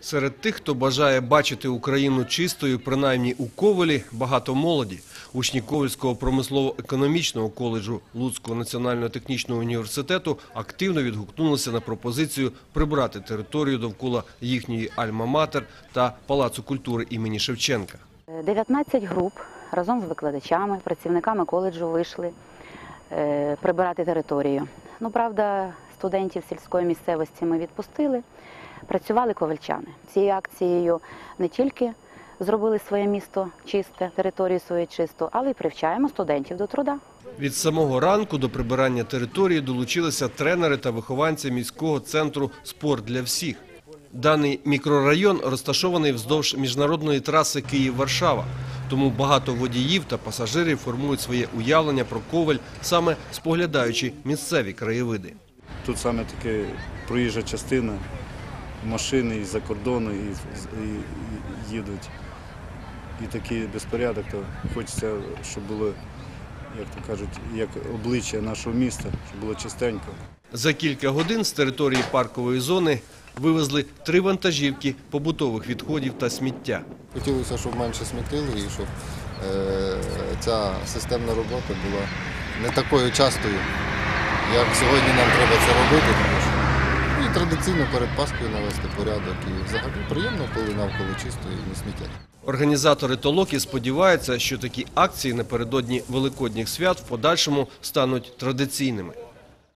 Серед тих, хто бажає бачити Україну чистою, принаймні у Ковелі, багато молоді. Учні Ковельського промислово-економічного коледжу Луцького національного технічного університету активно відгукнулися на пропозицію прибрати територію довкола їхньої Альма-Матер та Палацу культури імені Шевченка. 19 груп разом з викладачами, працівниками коледжу вийшли е, прибирати територію. Ну, правда, студентів сільської місцевості ми відпустили, працювали ковальчани. Цією акцією не тільки зробили своє місто чисте, територію свою чисту, але й привчаємо студентів до труда. Від самого ранку до прибирання території долучилися тренери та вихованці міського центру «Спорт для всіх». Даний мікрорайон розташований вздовж міжнародної траси Київ-Варшава. Тому багато водіїв та пасажирів формують своє уявлення про Ковель, саме споглядаючи місцеві краєвиди. Тут саме таке проїжджа частина, машини із-за кордону і, і, і їдуть. І такий безпорядок, то хочеться, щоб було, як то кажуть, як обличчя нашого міста, щоб було чистенько. За кілька годин з території паркової зони вивезли три вантажівки побутових відходів та сміття. Хотілося, щоб менше смітили і щоб е, ця системна робота була не такою частою, як сьогодні нам треба це робити. Тому що, ну, і традиційно перед Паскою навести порядок. І взагалі приємно, коли навколо чисто і не смітять. Організатори толоки сподіваються, що такі акції напередодні великодніх свят в подальшому стануть традиційними.